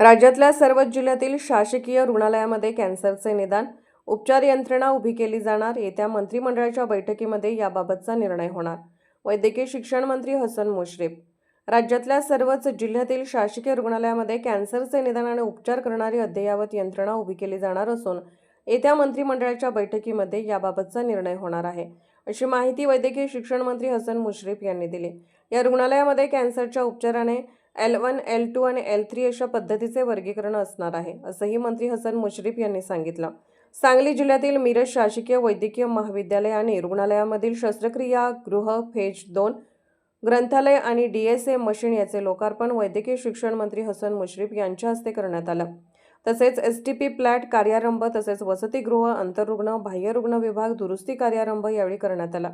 राज्यातल्या सर्वच जिल्ह्यातील शासकीय रुग्णालयामध्ये कॅन्सरचे निदान उपचार यंत्रणा उभी केली जाणार येत्या मंत्रिमंडळाच्या बैठकीमध्ये याबाबतचा निर्णय होणार. वैद्यकीय शिक्षण मंत्री हसन मुश्रीफ राज्यातल्या सर्वच जिल्ह्यातील शासकीय रुग्णालयामध्ये कॅन्सरचे निदान आणि उपचार करणारी अद्ययावत यंत्रणा उभी केली जाणार असून येत्या मंत्रिमंडळाच्या बैठकीमध्ये याबाबतचा निर्णय होणार आहे अशी माहिती वैद्यकीय शिक्षण मंत्री हसन मुश्रीफ यांनी दिली. या रुग्णालयामध्ये कॅन्सरच्या उपचाराने एल वन एल टू आणि एल थ्री अशा पद्धतीचे वर्गीकरण असणार आहे असंही मंत्री हसन मुश्रीफ यांनी सांगितलं. सांगली जिल्ह्यातील मिरज शासकीय वैद्यकीय महाविद्यालय आणि रुग्णालयामधील शस्त्रक्रिया गृह फेज दोन ग्रंथालय आणि डी एस ए मशीन याचे लोकार्पण वैद्यकीय शिक्षण मंत्री हसन मुश्रीफ यांच्या हस्ते करण्यात आलं. तसेच एस टी पी प्लॅट कार्यारंभ तसेच वसतिगृह आंतररुग्ण बाह्यरुग्ण विभाग दुरुस्ती कार्यारंभ यावेळी करण्यात आला.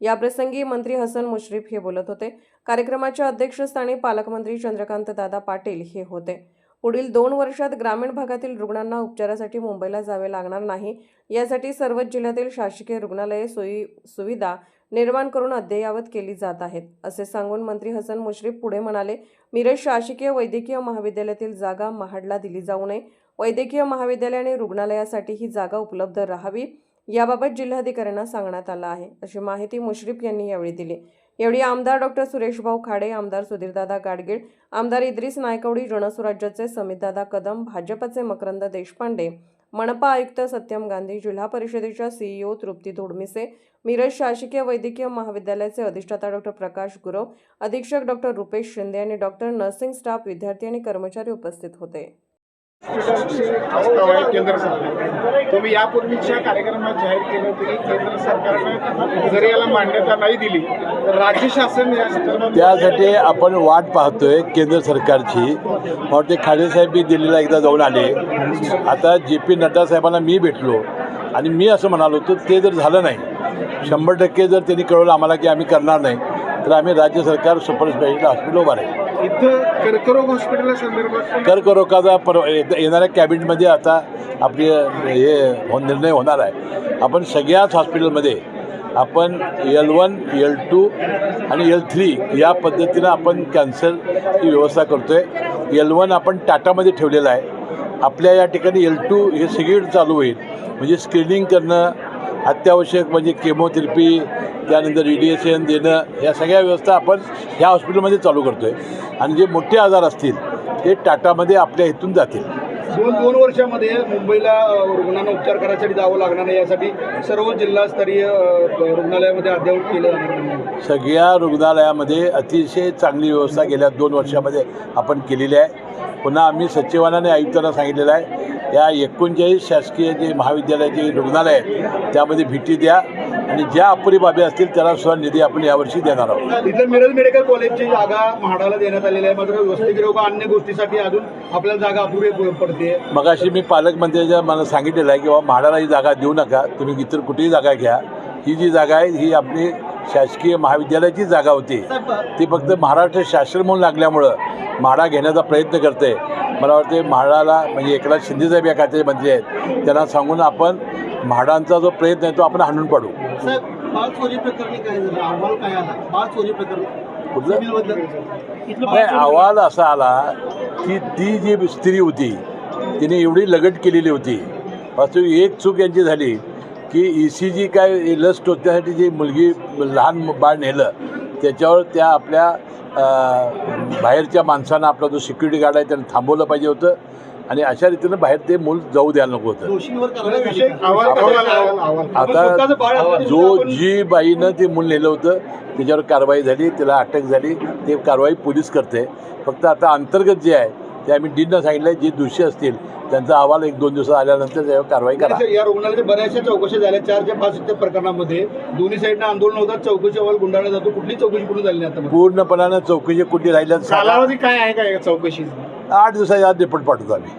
याप्रसंगी मंत्री हसन मुश्रीफ हे बोलत होते. कार्यक्रमाच्या अध्यक्षस्थानी पालकमंत्री चंद्रकांत दादा पाटील हे होते. पुढील दोन वर्षात ग्रामीण भागातील रुग्णांना उपचारासाठी मुंबईला जावे लागणार नाही. यासाठी सर्वच जिल्ह्यातील शासकीय रुग्णालये सोयी सुविधा निर्माण करून अद्ययावत केली जात आहेत असे सांगून मंत्री हसन मुश्रीफ पुढे म्हणाले मिरज शासकीय वैद्यकीय महाविद्यालयातील जागा महाडला दिली जाऊ नये. वैद्यकीय महाविद्यालय आणि रुग्णालयासाठी ही जागा उपलब्ध राहावी. याबाबत जिल्हाधिकाऱ्यांना सांगण्यात आलं आहे. अशी माहिती मुश्रीफ यांनी यावेळी दिली. यावेळी आमदार डॉक्टर सुरेशभाऊ खाडे आमदार सुधीरदादा गाडगीळ आमदार इद्रिस नायकवडी जनसुराज्याचे समितदादा कदम भाजपचे मकरंद देशपांडे मनपा आयुक्त सत्यम गांधी जिल्हा परिषदेच्या सीईओ तृप्ती धोडमिसे मिरज शासकीय वैद्यकीय महाविद्यालयाचे अधिष्ठाता डॉक्टर प्रकाश गुरव अधीक्षक डॉक्टर रुपेश शिंदे आणि डॉक्टर नर्सिंग स्टाफ विद्यार्थी आणि कर्मचारी उपस्थित होते. प्रस्ताव आहे केंद्र सरकार तुम्ही यापूर्वीच्या कार्यक्रमात जाहीर केलं होतं की केंद्र सरकारनं जर याला मान्यता नाही दिली तर राज्य शासन त्यासाठी आपण वाट पाहतोय केंद्र सरकारची. मग ते खाडेसाहेब बी दिल्लीला एकदा जाऊन आले. आता जे पी नड्डा साहेबांना मी भेटलो आणि मी असं म्हणालो होतो ते जर झालं नाही शंभर टक्के जर त्यांनी कळवलं आम्हाला की आम्ही करणार नाही तर आम्ही राज्य सरकार सुपर स्पेशालिटी हॉस्पिटल उभा इथं कर्करोग हॉस्पिटल संदर्भात कर्करोगाचा पर येणाऱ्या कॅबिनेटमध्ये आता आपली हे हो- निर्णय होणार आहे. आपण सगळ्याच हॉस्पिटलमध्ये आपण एल वन एल टू आणि एल थ्री या पद्धतीनं आपण कॅन्सरची व्यवस्था करतो आहे एल वन आपण टाटामध्ये ठेवलेलं आहे. आपल्या या ठिकाणी एल टू हे सगळी चालू होईल. म्हणजे स्क्रीनिंग करणं अत्यावश्यक म्हणजे केमोथेरपी त्यानंतर रेडिएशन देणं या सगळ्या व्यवस्था आपण ह्या हॉस्पिटलमध्ये चालू करतो आहे आणि जे मोठे आजार असतील ते टाटामध्ये आपल्या इथून जातील. दोन दोन वर्षामध्ये मुंबईला रुग्णांना उपचार करायसाठी जावं लागणार नाही यासाठी सर्व जिल्हास्तरीय रुग्णालयामध्ये अद्ययावत केलं जाणार. सगळ्या रुग्णालयामध्ये अतिशय चांगली व्यवस्था गेल्या दोन वर्षामध्ये आपण केलेली आहे. पुन्हा आम्ही सचिवांना आयुक्तांना सांगितलेलं आहे या एकोणचाळीस शासकीय जे महाविद्यालयाचे रुग्णालय आहेत त्यामध्ये भेटी द्या आणि ज्या अपुरी बाबी असतील त्याला सुद्धा निधी आपण यावर्षी देणार आहोत. इथं मिरज मेडिकल कॉलेजची जागा म्हाडाला देण्यात आलेली आहे. मात्र वसतिगृह अन्य गोष्टीसाठी अजून आपल्याला जागा अपुरी पडते मगाशी मी पालकमंत्र्यांच्या मला सांगितलेलं आहे की बाबा म्हाडाला ही जागा देऊ नका. तुम्ही इतर कुठेही जागा घ्या. ही जी जागा आहे ही आपली शासकीय महाविद्यालयाची जागा होती. ती फक्त महाराष्ट्र शासन म्हणून लागल्यामुळं म्हाडा घेण्याचा प्रयत्न करते मला वाटते म्हाडाला म्हणजे एकनाथ शिंदेसाहेब या खात्याचे मंत्री आहेत त्यांना सांगून आपण म्हाडांचा जो प्रयत्न आहे तो आपण हाणून पाडू. साहेब बाळ चोरी प्रकरणी काय झालं? अहवाल काय आला? बाळ चोरी प्रकरण? कुठलं? सिव्हिलमधलं इथलं बाळ नाही अहवाल असा आला की ती जी स्त्री होती तिने एवढी लगट केलेली होती. वास्तविक एक चूक यांची झाली की ई सी जी काय लस टोचण्यासाठी जी मुलगी लहान बाळ नेलं त्याच्यावर त्या आपल्या बाहेरच्या माणसानं आपला जो सिक्युरिटी गार्ड आहे त्यानं थांबवलं पाहिजे होतं. आणि अशा रीतीनं बाहेर ते मूल जाऊ द्यायला नको होतं. आता जो जी बाईनं ते मूल नेलं होतं त्याच्यावर कारवाई झाली त्याला अटक झाली ते कारवाई पोलीस करते. फक्त आता अंतर्गत जे आहे ते आम्ही डीननं सांगितलं जे दोषी असतील त्यांचा अहवाल एक दोन दिवसात आल्यानंतर त्यावर कारवाई करा. या रुग्णालयाच्या बऱ्याचशा चौकशा झाल्या चार ते पाच प्रकरणामध्ये. दोन्ही साईडनं आंदोलन होतात चौकशी अहवाल गुंडाळला जातो. कुठली चौकशी पूर्ण झाली नाही आता? पूर्णपणानं चौकशी कुठे राहिल्या कालावधी काय आहे का चौकशी आठ दिवसाच्या आत रिपोर्ट पाठवतो आम्ही.